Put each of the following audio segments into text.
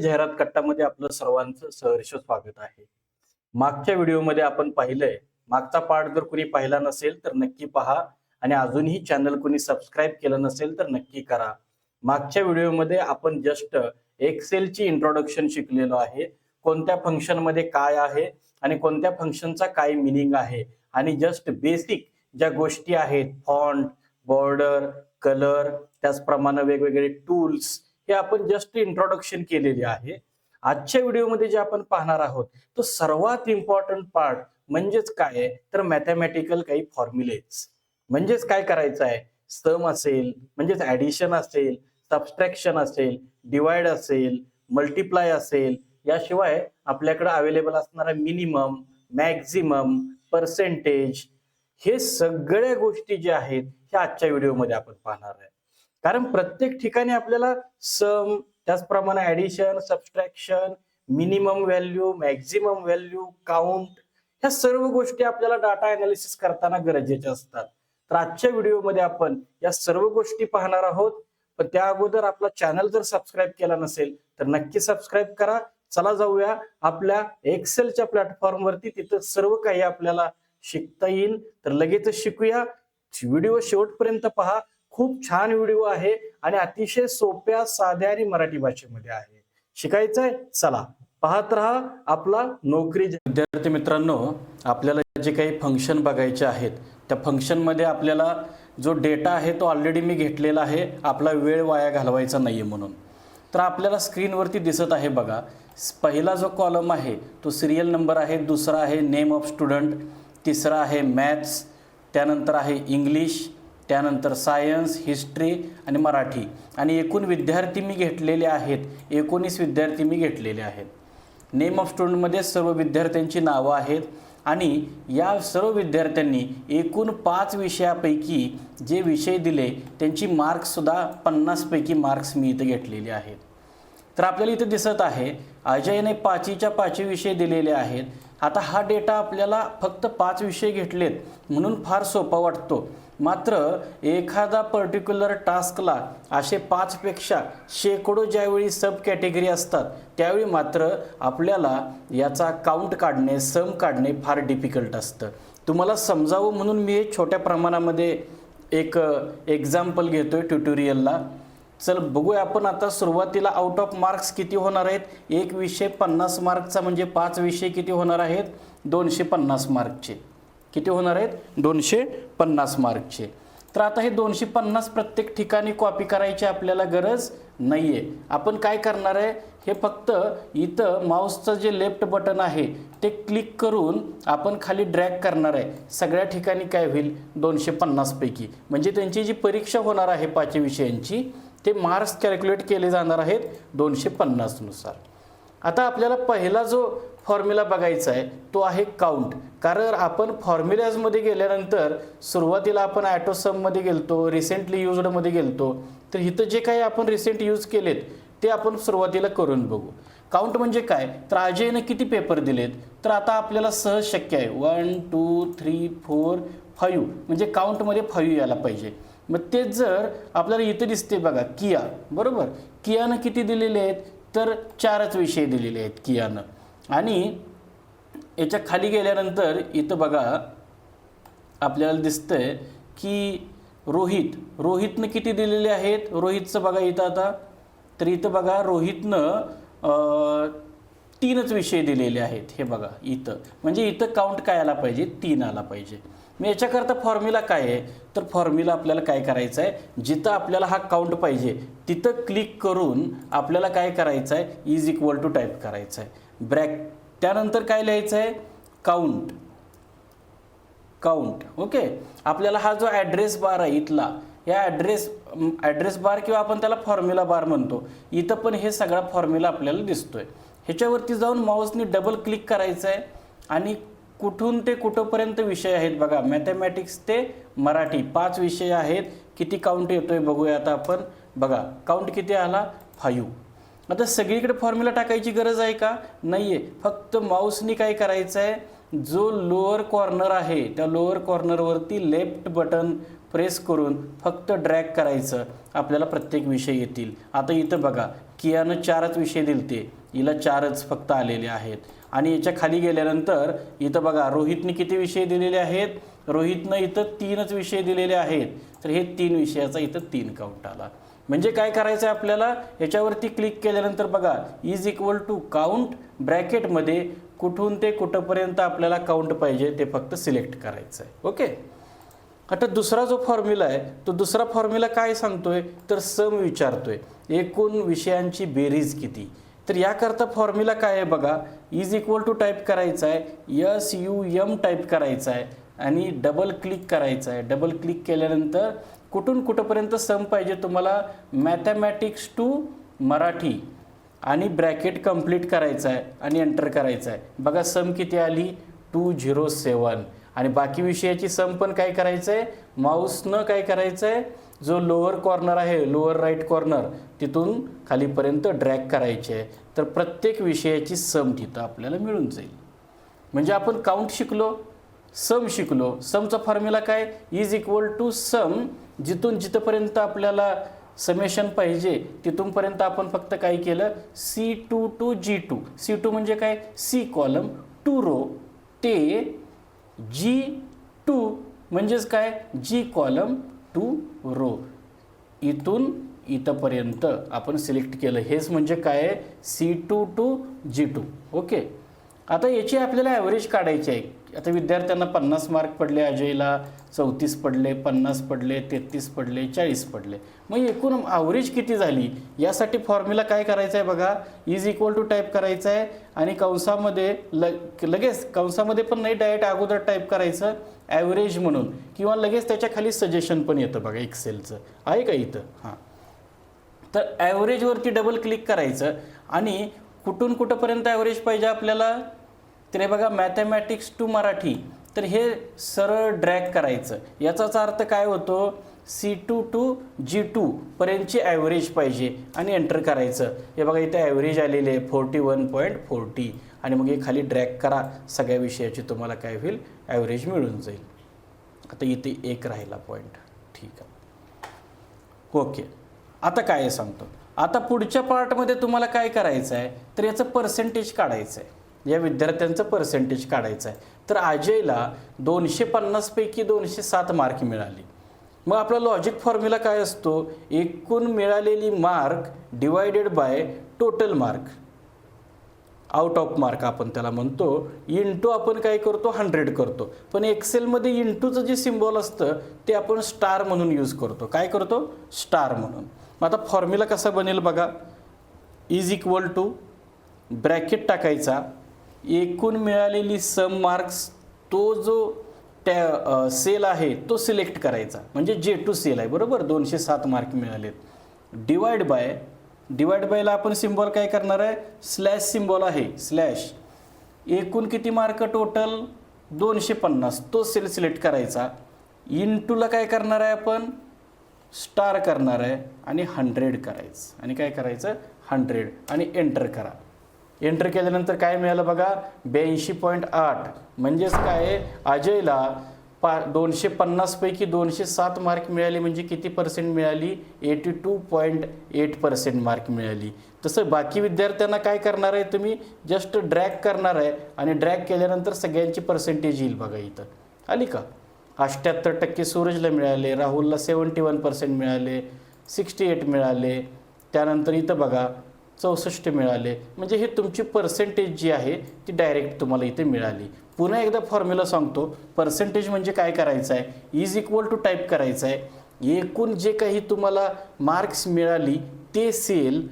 जाहिरात कट्टामध्ये आपलं सर्वांचं सहर्ष स्वागत आहे. मागच्या व्हिडिओमध्ये आपण पाहिलंय मागचा पार्ट जर कुणी पाहिला नसेल तर नक्की पहा आणि अजूनही चॅनल कुणी सबस्क्राईब केलं नसेल तर नक्की करा. मागच्या व्हिडिओमध्ये आपण जस्ट एक्सेलची इंट्रोडक्शन शिकलेलो आहे. कोणत्या फंक्शनमध्ये काय आहे आणि कोणत्या फंक्शनचा काय मिनिंग आहे आणि जस्ट बेसिक ज्या गोष्टी आहेत फॉन्ट बॉर्डर कलर त्याचप्रमाणे वेगवेगळे टूल्स हे आपण जस्ट इंट्रोडक्शन केलेले आहे. आजच्या व्हिडिओमध्ये जे आपण पाहणार आहोत तो सर्वात इम्पॉर्टंट पार्ट म्हणजेच काय आहे? तर मॅथमॅटिकल काही फॉर्म्युलेज म्हणजेच काय करायचं आहे? सम असेल म्हणजेच ऍडिशन असेल सबस्ट्रॅक्शन असेल डिवाइड असेल मल्टिप्लाय असेल याशिवाय आपल्याकडे अवेलेबल असणारा मिनिमम मॅक्झिमम पर्सेंटेज हे सगळ्या गोष्टी ज्या आहेत ह्या आजच्या व्हिडिओमध्ये आपण पाहणार आहे. कारण प्रत्येक ठिकाणी आपल्याला सम त्याचप्रमाणे addition subtraction minimum value maximum value count ह्या सर्व गोष्टी आपल्याला डाटा अनालिसिस करताना गरजेच्या असतात. तर आजच्या व्हिडिओमध्ये आपण या सर्व गोष्टी पाहणार आहोत. पण त्या अगोदर आपला चॅनल जर सबस्क्राईब केला नसेल तर नक्की सबस्क्राईब करा. चला जाऊया आपल्या एक्सेलच्या प्लॅटफॉर्मवरती तिथं सर्व काही आपल्याला शिकता येईल. तर लगेचच शिकूया. व्हिडिओ शेवटपर्यंत पहा. खूप छान व्हिडिओ आहे आणि अतिशय सोप्या साध्या आणि मराठी भाषेमध्ये आहे. शिकायचंय? चला. पाहत राहा आपला नोकरी विद्यार्थी मित्रांनो आपल्याला जे काही फंक्शन बघायचे आहेत त्या फंक्शनमध्ये आपल्याला जो डेटा आहे तो ऑलरेडी मी घेतलेला आहे. आपला वेळ वाया घालवायचा नाहीये म्हणून. तर आपल्याला स्क्रीनवरती दिसत आहे बघा. पहिला जो कॉलम आहे तो सिरियल नंबर आहे दुसरा आहे नेम ऑफ स्टुडंट तिसरा आहे मॅथ्स त्यानंतर आहे इंग्लिश त्यानंतर सायन्स हिस्ट्री आणि मराठी. आणि एकूण विद्यार्थी मी घेतलेले आहेत. एकोणीस विद्यार्थी मी घेतलेले आहेत. नेम ऑफ स्टुडंटमध्ये सर्व विद्यार्थ्यांची नावं आहेत. आणि या सर्व विद्यार्थ्यांनी एकूण पाच विषयापैकी जे विषय दिले त्यांची मार्क्ससुद्धा पन्नासपैकी मार्क्स मी इथं घेतलेले आहेत. तर आपल्याला इथं दिसत आहे अजयने पाचीच्या पाचवी विषय दिलेले आहेत. आता हा डेटा आपल्याला फक्त पाच विषय घेतलेत म्हणून फार सोपा वाटतो. मात्र एखादा पर्टिक्युलर टास्कला असे पाचपेक्षा शेकडो ज्यावेळी सब कॅटेगरी असतात त्यावेळी मात्र आपल्याला याचा काउंट काढणे सम काढणे फार डिफिकल्ट असतं. तुम्हाला समजावं म्हणून मी हे छोट्या प्रमाणामध्ये एक एक्झाम्पल घेतो आहे ट्युटोरियलला चल बघूया आपण आता सुरुवातीला आउट ऑफ मार्क्स किती होणार आहेत. एक विषय पन्नास मार्कचा म्हणजे पाच विषय किती होणार आहेत? दोनशे पन्नास मार्कचे किती होणार आहेत? दोनशे पन्नास मार्कचे. तर आता हे दोनशे पन्नास प्रत्येक ठिकाणी कॉपी करायची आपल्याला गरज नाही आहे आपण काय करणार आहे? हे फक्त इथं माऊसचं जे लेफ्ट बटन आहे ते क्लिक करून आपण खाली ड्रॅग करणार आहे. सगळ्या ठिकाणी काय होईल? दोनशे पन्नासपैकी म्हणजे त्यांची जी परीक्षा होणार आहे पाचवी विषयांची ते मार्क्स कॅल्क्युलेट केले जाणार आहेत दोनशे पन्नासनुसार आता आपल्याला पहिला जो फॉर्म्युला बघायचा आहे तो आहे काउंट कारण आपण फॉर्म्युलाजमध्ये गेल्यानंतर सुरुवातीला आपण ॲटोसममध्ये गेलतो रिसेंटली यूजडमध्ये गेलतो. तर इथं जे काही आपण रिसेंट यूज केलेत ते आपण सुरुवातीला करून बघू. काउंट म्हणजे काय? तर अजयने किती पेपर दिलेत? तर आता आपल्याला सहज शक्य आहे. One two three four five म्हणजे काउंटमध्ये फाईव्ह यायला पाहिजे. मग तेच जर आपल्याला इथं दिसते बघा किया. बरोबर? कियानं किती दिलेले आहेत? तर चारच विषय दिलेले आहेत कियानं. आणि याच्या खाली गेल्यानंतर इथं बघा आपल्याला दिसतंय की रोहित रोहितनं किती दिलेले आहेत? रोहितचं बघा इथं आता. तर इथं बघा रोहितनं तीनच विषय दिलेले आहेत हे बघा इथं. म्हणजे इथं काउंट काय आला पाहिजे? तीन आला पाहिजे. मग याच्याकरता फॉर्म्युला काय आहे? तर फॉर्म्युला आपल्याला काय करायचं आहे? जिथं आपल्याला हा काउंट पाहिजे तिथं क्लिक करून आपल्याला काय करायचं आहे? इज इक्वल टू टाईप करायचं आहे. ब्रॅक त्यानंतर काय लिहायचं आहे? काउंट काउंट ओके आपल्याला हा जो ॲड्रेस बार आहे इथला या ॲड्रेस ॲड्रेस बार किंवा आपण त्याला फॉर्म्युला बार म्हणतो. इथं पण हे सगळा फॉर्म्युला आपल्याला दिसतोय. ह्याच्यावरती जाऊन माऊसनी डबल क्लिक करायचं आहे आणि कुठून ते कुठंपर्यंत विषय आहेत बघा मॅथमॅटिक्स ते मराठी. पाच विषय आहेत. किती काउंट येतो आहे बघूया आता आपण. बघा काउंट किती आला? फायू आता सगळीकडे फॉर्म्युला टाकायची गरज आहे का? नाही आहे फक्त माऊसनी काय करायचं आहे जो लोअर कॉर्नर आहे त्या लोअर कॉर्नरवरती लेफ्ट बटन प्रेस करून फक्त ड्रॅग करायचं. आपल्याला प्रत्येक विषय येतील. आता इथं बघा कियानं चारच विषय दिलते. हिला चारच फक्त आलेले आहेत. आणि याच्या खाली गेल्यानंतर इथं बघा रोहितने किती विषय दिलेले आहेत? रोहितनं इथं तीनच विषय दिलेले आहेत. तर हे तीन विषयाचा इथं तीन काउंट आला. म्हणजे काय करायचं आहे आपल्याला? याच्यावरती क्लिक केल्यानंतर बघा इज इक्वल टू काउंट ब्रॅकेटमध्ये कुठून ते कुठंपर्यंत आपल्याला काउंट पाहिजे ते फक्त सिलेक्ट करायचं आहे ओके? आता दुसरा जो फॉर्म्युला आहे तो दुसरा फॉर्म्युला काय सांगतोय? तर सम विचारतोय. एकूण विषयांची बेरीज किती? तर याकरता फॉर्म्युला काय आहे बघा? इज इक्वल टू टाईप करायचा आहे. यस यू यम टाईप करायचा आहे. आणि डबल क्लिक करायचं आहे. डबल क्लिक केल्यानंतर कुठून कुठंपर्यंत सम पाहिजे तुम्हाला? Mathematics to Marathi. आणि ब्रॅकेट कंप्लीट करायचं आहे आणि एंटर करायचं आहे. बघा सम किती आली? टू झिरो सेवन आणि बाकी विषयाची सम पण काय करायचं आहे माऊसनं काय करायचं आहे जो लोअर कॉर्नर आहे लोअर राईट कॉर्नर तिथून खालीपर्यंत ड्रॅग करायचे. आहे तर प्रत्येक विषयाची सम तिथं आपल्याला मिळून जाईल. म्हणजे आपण काउंट शिकलो सम शिकलो. समचा फॉर्म्युला काय? इज इक्वल टू सम जिथून जिथंपर्यंत आपल्याला समेशन पाहिजे तिथूनपर्यंत आपण फक्त काय केलं? C two to G two C two म्हणजे काय? सी कॉलम टू रो ते जी टू म्हणजेच काय? जी कॉलम टू रो इथून इथंपर्यंत आपण सिलेक्ट केलं. हेच म्हणजे काय? आहे C two to G two okay आता याची आपल्याला ॲव्हरेज काढायची आहे. आता विद्यार्थ्यांना पन्नास मार्क पडले अजयला चौतीस पडले पन्नास पडले तेहतीस पडले चाळीस पडले. मग एकूण ॲव्हरेज किती झाली? यासाठी फॉर्म्युला काय करायचं आहे बघा? इज इक्वल टू टाईप करायचा आहे आणि कंसामध्ये ल लगेच कंसामध्ये पण नाही डायरेक्ट अगोदर टाईप करायचं ॲव्हरेज म्हणून. किंवा लगेच त्याच्याखाली सजेशन पण येतं बघा एक्सेलचं आहे का इथं? हां. तर ॲव्हरेजवरती डबल क्लिक करायचं आणि कुठून कुठंपर्यंत ॲव्हरेज पाहिजे आपल्याला? तर हे बघा मॅथमॅटिक्स टू मराठी तर हे सरळ ड्रॅग करायचं. याचाच अर्थ काय होतो? C two to G two पर्यंतची ॲव्हरेज पाहिजे आणि एंटर करायचं. हे बघा इथे ॲव्हरेज आलेली आहे फोर्टी वन पॉईंट फोर्टी आणि मग हे खाली ड्रॅग करा. सगळ्या विषयाची तुम्हाला काय होईल? ॲव्हरेज मिळून जाईल. आता इथे एक राहिला पॉईंट ठीक आहे. ओके. आता काय आहे सांगतो? आता पुढच्या पार्टमध्ये तुम्हाला काय करायचं आहे तर याचं पर्सेंटेज काढायचं आहे या विद्यार्थ्यांचं पर्सेंटेज काढायचं आहे. तर अजयला दोनशे पन्नासपैकी दोनशे सात मार्क मिळाली. मग आपला लॉजिक फॉर्म्युला काय असतो? एकूण मिळालेली mark divided by total mark out of mark आपण त्याला म्हणतो. इंटू आपण काय करतो? हंड्रेड करतो. पण एक्सेलमध्ये इंटूचं जे सिम्बॉल असतं ते आपण स्टार म्हणून यूज करतो. काय करतो? स्टार म्हणून. मग आता फॉर्म्युला कसा बनेल बघा. इज इक्वल टू ब्रॅकेट टाकायचा. एकूण मिळालेली सम मार्क्स तो जो त्या सेल आहे तो सिलेक्ट करायचा. म्हणजे जे टू सेल आहे बरोबर? दोनशे सात मार्क मिळालेत. डिवाइड बाय डिवाइड बायला आपण सिम्बॉल काय करणार आहे? स्लॅश सिम्बॉल आहे. स्लॅश एकूण किती मार्क टोटल दोनशे पन्नास. तो सेल सिलेक्ट करायचा. इंटूला काय करणार आहे आपण? स्टार करणार आहे. आणि हंड्रेड करायचं. आणि काय करायचं? हंड्रेड आणि एंटर करा. एंटर केल्यानंतर काय मिळालं बघा? ब्याऐंशी पॉईंट आठ. म्हणजेच काय आहे, अजयला पा दोनशे पन्नासपैकी दोनशे सात मार्क मिळाले. म्हणजे किती पर्सेंट मिळाली? Eighty two point eight percent mark मिळाली. तसं बाकी विद्यार्थ्यांना काय करणार आहे तुम्ही? जस्ट ड्रॅग करणार आहे. आणि ड्रॅग केल्यानंतर सगळ्यांची पर्सेंटेज येईल बघा इथं. आली का? अष्ट्याहत्तर टक्के सूरजला मिळाले. राहुलला सेवन्टी वन पर्सेंट मिळाले. सिक्स्टी एट मिळाले. त्यानंतर इथं बघा चौसष्ट मिळाले. म्हणजे हे तुमची पर्सेंटेज जी आहे ती डायरेक्ट तुम्हाला इथे मिळाली. पुन्हा एकदा फॉर्म्युला सांगतो. पर्सेंटेज म्हणजे काय करायचं आहे इज इक्वल टू टाईप करायचं आहे एकूण जे काही तुम्हाला मार्क्स मिळाली ते सेल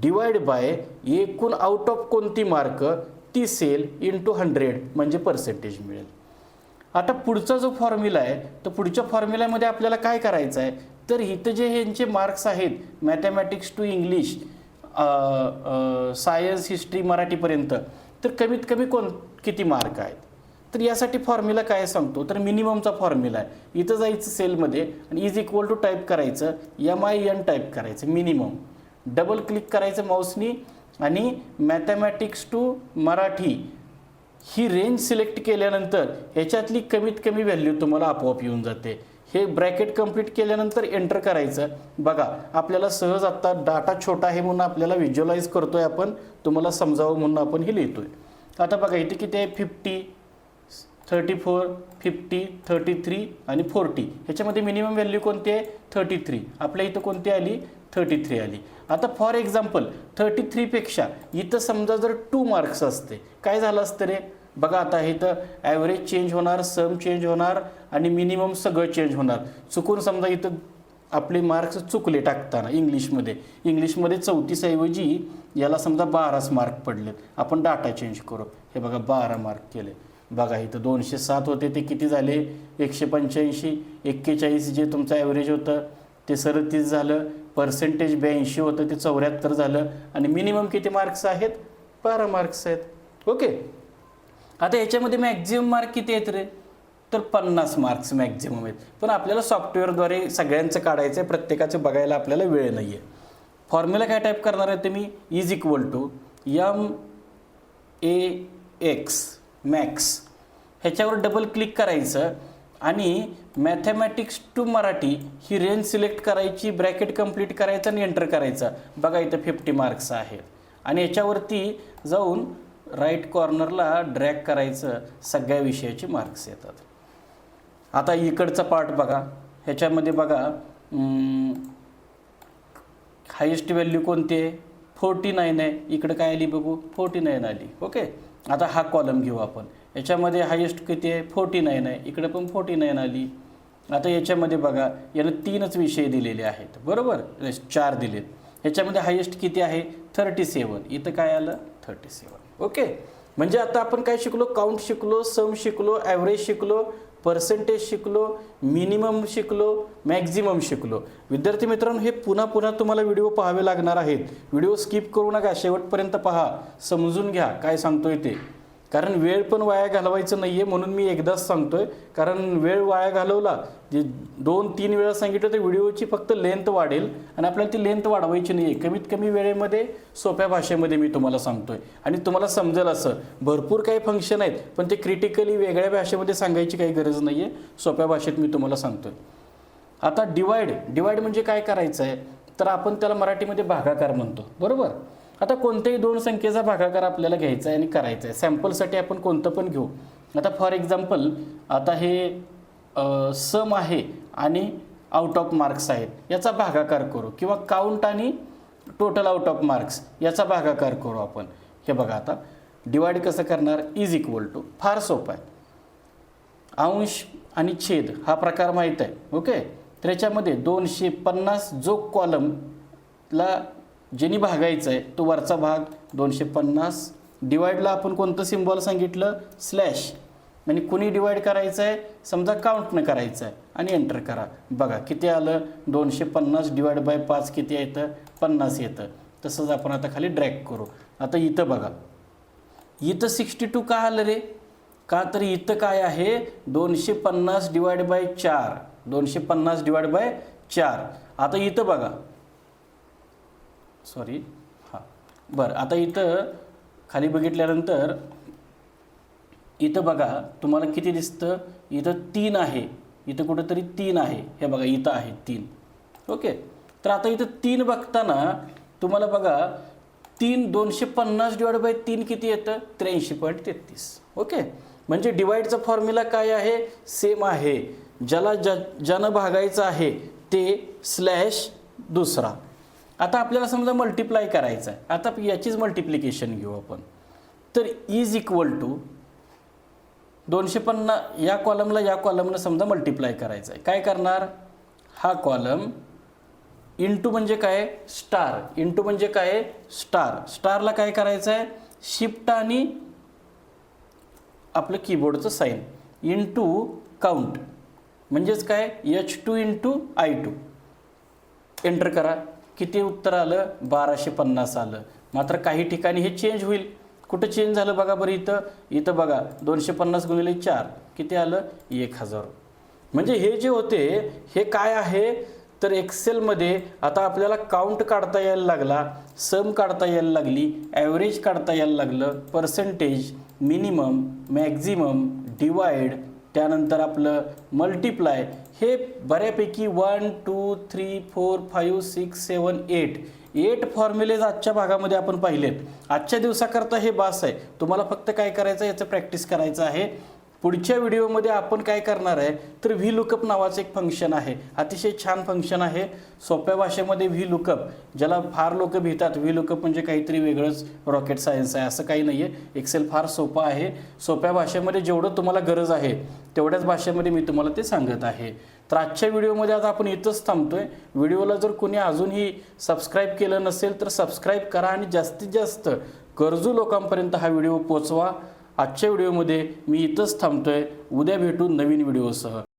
डिवाइड बाय एकूण आउट ऑफ कोणती मार्क ती सेल इंटू हंड्रेड म्हणजे पर्सेंटेज मिळेल. आता पुढचा जो फॉर्म्युला आहे तर पुढच्या फॉर्म्युल्यामध्ये आपल्याला काय करायचं आहे तर इथं जे ह्यांचे मार्क्स आहेत mathematics to English science history मराठीपर्यंत तर कमीत कमी कोण किती मार्क आहेत? तर यासाठी फॉर्म्युला काय सांगतो? तर मिनिममचा फॉर्म्युला आहे. इथं जायचं सेलमध्ये आणि इज इक्वल टू टाईप करायचं एम आय एन टाईप करायचं मिनिमम डबल क्लिक करायचं माऊसनी आणि मॅथमॅटिक्स टू मराठी ही रेंज सिलेक्ट केल्यानंतर ह्याच्यातली कमीत कमी व्हॅल्यू तुम्हाला आपोआप येऊन जाते. हे ब्रॅकेट कंप्लीट केल्यानंतर एंटर करायचं. बघा आपल्याला सहज आता डाटा छोटा आहे म्हणून आपल्याला व्हिज्युअलाइज करतोय आपण तुम्हाला समजावं म्हणून आपण हे लिहितोय. आता बघा इथे किती आहे? Fifty thirty four fifty thirty three आणि फोर्टी ह्याच्यामध्ये मिनिमम व्हॅल्यू कोणती आहे? थर्टी थ्री आपल्या इथं कोणती आली? थर्टी थ्री आली. आता फॉर एक्झाम्पल थर्टी थ्रीपेक्षा इथं समजा जर टू मार्क्स असते काय झालं असतं रे? बघा आता इथं ॲव्हरेज चेंज होणार सम चेंज होणार आणि मिनिमम सगळं चेंज होणार. चुकून समजा इथं आपले मार्क्स चुकले टाकताना इंग्लिशमध्ये इंग्लिशमध्ये चौतीसऐवजी याला समजा बाराच मार्क पडलेत. आपण डाटा चेंज करू. हे बघा बारा मार्क केले. बघा इथं दोनशे सात होते ते किती झाले? एकशे पंच्याऐंशी. एक्केचाळीस जे तुमचं ॲव्हरेज होतं ते सदतीस झालं. पर्सेंटेज ब्याऐंशी होतं ते चौऱ्याहत्तर झालं. आणि मिनिमम किती मार्क्स आहेत? बारा मार्क्स आहेत. ओके आता याच्यामध्ये मॅक्झिमम मार्क किती आहेत रे? तर पन्नास मार्क्स मॅक्झिमम आहेत. पण आपल्याला सॉफ्टवेअरद्वारे सगळ्यांचं काढायचं आहे प्रत्येकाचं बघायला आपल्याला वेळ नाही आहे फॉर्म्युला काय टाईप करणार आहे तुम्ही? Is equal to M A X max ह्याच्यावर डबल क्लिक करायचं आणि मॅथमॅटिक्स टू मराठी ही रेंज सिलेक्ट करायची ब्रॅकेट कंप्लीट करायचं आणि एंटर करायचं. बघा इथं फिफ्टी मार्क्स आहे. आणि याच्यावरती जाऊन राईट कॉर्नरला ड्रॅग करायचं सगळ्या विषयाचे मार्क्स येतात. आता इकडचा पार्ट बघा. ह्याच्यामध्ये बघा हायेस्ट व्हॅल्यू कोणती आहे? फोर्टी नाईन आहे. इकडं काय आली बघू? फोर्टी नाईन आली. ओके? आता हा कॉलम घेऊ आपण. याच्यामध्ये हायेस्ट किती आहे? फोर्टी नाईन आहे. इकडे पण फोर्टी नाईन आली. आता याच्यामध्ये बघा यानं तीनच विषय दिलेले आहेत. बरोबर? चार दिलेत. ह्याच्यामध्ये हायेस्ट किती आहे? थर्टी सेवन इथं काय आलं? थर्टी सेवन ओके म्हणजे आता आपण काय शिकलो? काउंट शिकलो सम शिकलो ॲव्हरेज शिकलो पर्सेंटेज शिकलो मिनिमम शिकलो मॅक्झिमम शिकलो. विद्यार्थी मित्रांनो हे पुन्हा पुन्हा तुम्हाला व्हिडिओ पाहावे लागणार आहेत. व्हिडिओ स्किप करू नका. शेवटपर्यंत पहा. समजून घ्या. काय सांगतोय ते. कारण वेळ पण वाया घालवायचं नाही आहे म्हणून मी एकदाच सांगतोय. कारण वेळ वाया घालवला जे दोन तीन वेळा सांगितलं तर व्हिडिओची फक्त लेंथ वाढेल आणि आपल्याला ती लेंथ वाढवायची नाही आहे कमीत कमी वेळेमध्ये सोप्या भाषेमध्ये मी तुम्हाला सांगतोय. आणि तुम्हाला समजेल असं भरपूर काही फंक्शन आहेत पण ते क्रिटिकली वेगळ्या भाषेमध्ये सांगायची काही गरज नाही आहे सोप्या भाषेत मी तुम्हाला सांगतोय. आता डिवाइड डिवाइड म्हणजे काय करायचं आहे तर आपण त्याला मराठीमध्ये भागाकार म्हणतो. बरोबर? आता कोणत्याही दोन संख्येचा भागाकार आपल्याला घ्यायचा आहे आणि करायचा आहे. सॅम्पलसाठी आपण कोणतं पण घेऊ. आता फॉर एक्झाम्पल आता हे सम आहे आणि आउट ऑफ मार्क्स आहेत. याचा भागाकार करू. किंवा काउंट आणि टोटल आउट ऑफ मार्क्स याचा भागाकार करू आपण. हे बघा आता. डिवाइड कसं करणार? इज इक्वल टू फार सोपं आहे. अंश आणि छेद हा प्रकार माहीत आहे. ओके तर याच्यामध्ये दोनशे पन्नास जो कॉलमला ज्यांनी भागायचा आहे तो वरचा भाग दोनशे पन्नास डिवाईडला आपण कोणतं सिम्बॉल सांगितलं? म्हणजे स्लॅश आणि कुणी डिवाईड करायचं आहे समजा काउंटनं करायचं आहे आणि एंटर करा. बघा किती आलं? दोनशे पन्नास डिवाईड बाय पाच किती येतं? पन्नास येतं. तसंच आपण आता खाली ड्रॅग करू. आता इथं बघा. इथं सिक्स्टी टू का आलं रे? का तर इथं काय आहे? दोनशे पन्नास डिवाईड बाय चार. दोनशे पन्नास डिवाईड बाय चार. आता इथं बघा. सॉरी हां. बरं आता इथं खाली बघितल्यानंतर इथं बघा तुम्हाला किती दिसतं? इथं तीन आहे. इथं कुठंतरी तीन आहे. हे बघा इथं आहे तीन. ओके. तर आता इथं तीन बघताना तुम्हाला बघा तीन दोनशे पन्नास डिवाइड बाय तीन किती येतं? त्र्याऐंशी पॉईंट तेहतीस. ओके. म्हणजे डिवाईडचा फॉर्म्युला काय आहे? सेम आहे. ज्याला ज्या ज्यानं भागायचं आहे ते स्लॅश दुसरा. आता आपल्याला समजा मल्टिप्लाय करायचं आहे. आता याचीच मल्टिप्लिकेशन घेऊ आपण. तर इज इक्वल टू दोनशे पन्ना या कॉलमला या कॉलमनं समजा मल्टिप्लाय करायचं आहे. काय करणार? हा कॉलम इंटू म्हणजे काय? स्टार इंटू म्हणजे काय? स्टार स्टारला काय करायचं आहे? शिफ्ट आणि आपलं कीबोर्डचं साईन इंटू काउंट म्हणजेच काय? H two into I two enter करा. किती उत्तर आलं? बाराशे पन्नास आलं. मात्र काही ठिकाणी हे चेंज होईल. कुठं चेंज झालं बघा बरं इथं? इथं बघा दोनशे पन्नास गुणिले चार. किती आलं? एक हजार. म्हणजे हे जे होते हे काय आहे? तर एक्सेलमध्ये आता आपल्याला काउंट काढता यायला लागला सम काढता यायला लागली ॲव्हरेज काढता यायला लागलं पर्सेंटेज मिनिमम मॅक्झिमम डिवाइड त्यानंतर आपलं मल्टिप्लाय हे बऱ्यापैकी one two three four five six seven eight eight formulas आजच्या भागामध्ये आपण पाहिलेत. आजच्या दिवसाकरता हे बास आहे. तुम्हाला फक्त काय करायचं आहे? याचं प्रॅक्टिस करायचं आहे. पुढच्या व्हिडिओमध्ये आपण काय करणार आहे तर व्ही लुकअप नावाचं एक फंक्शन आहे. अतिशय छान फंक्शन आहे. सोप्या भाषेमध्ये व्ही लुकअप ज्याला फार लोक भितात. व्ही लुकअप म्हणजे काहीतरी वेगळंच रॉकेट सायन्स आहे असं काही नाही आहे एक्सेल फार सोपं आहे. सोप्या भाषेमध्ये जेवढं तुम्हाला गरज आहे तेवढ्याच भाषेमध्ये मी तुम्हाला ते सांगत आहे. तर आजच्या व्हिडिओमध्ये आज आपण इथंच थांबतोय. व्हिडिओला जर कोणी अजूनही सबस्क्राईब केलं नसेल तर सबस्क्राईब करा आणि जास्तीत जास्त गरजू लोकांपर्यंत हा व्हिडिओ पोचवा. आजच्या व्हिडिओमध्ये मी इथंच थांबतो आहे उद्या भेटू नवीन व्हिडिओसह.